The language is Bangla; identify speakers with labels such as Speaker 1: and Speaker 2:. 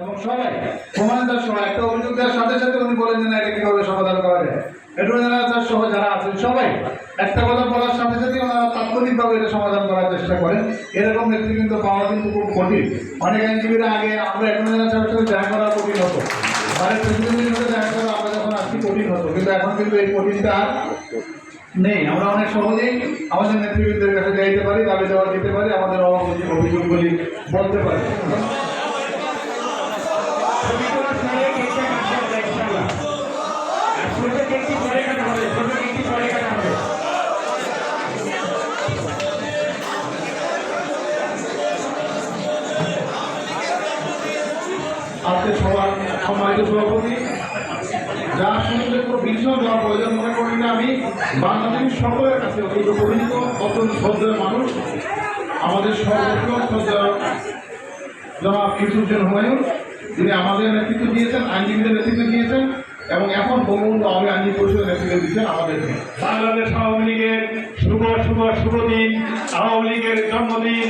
Speaker 1: এবং সবাই প্রমাণ সময় একটা অভিযোগ দেওয়ার সাথে সাথে উনি বলেন যে না, এটা কীভাবে সমাধান করা যায়? অ্যাটর্নি জেনারেল সহ যারা আছেন সবাই, একটা কথা বলার সাথে সাথে ওনারা তাৎক্ষণিকভাবে এটা সমাধান করার চেষ্টা করেন। এরকম নেতৃবৃন্দ পাওয়া কিন্তু খুব কঠিন। অনেক আইনজীবীরা আগে, আমরা জেনারেল সাহেবের সাথে দেখা করা কঠিন হতো। মানে প্রেসিডেন্টের করা আমরা যখন আসছি, কঠিন হতো। কিন্তু এখন কিন্তু এই কঠিনটা নেই। আমরা অনেক সহজেই আমাদের নেতৃবৃন্দের কাছে যাইতে পারি দাবি দেওয়া দিতে পারি, আমাদের অভিযোগ অভিযোগগুলি বলতে পারি। আজকে সবার সম্মানিত সভাপতি যা শুনলে কোনো বিষয় দেওয়ার প্রয়োজন মনে করি না আমি বাংলাদেশের সকলের কাছে অত্যন্ত পরিচিত অত্যন্ত শ্রদ্ধেয় মানুষ। আমাদের সর্বপ্রিয় শ্রদ্ধা জনাব ইউসুফজন হুমায়ুন যিনি আমাদের নেতৃত্ব দিয়েছেন আইনজীবীদের নেতৃত্ব দিয়েছেন এবং এখন বঙ্গবন্ধু আওয়ামী আইনজীবী পরিষদের নেতৃত্ব দিচ্ছেন আমাদেরকে
Speaker 2: বাংলাদেশ আওয়ামী লীগের শুভ শুভ শুভ দিন আওয়ামী লীগের জন্মদিন।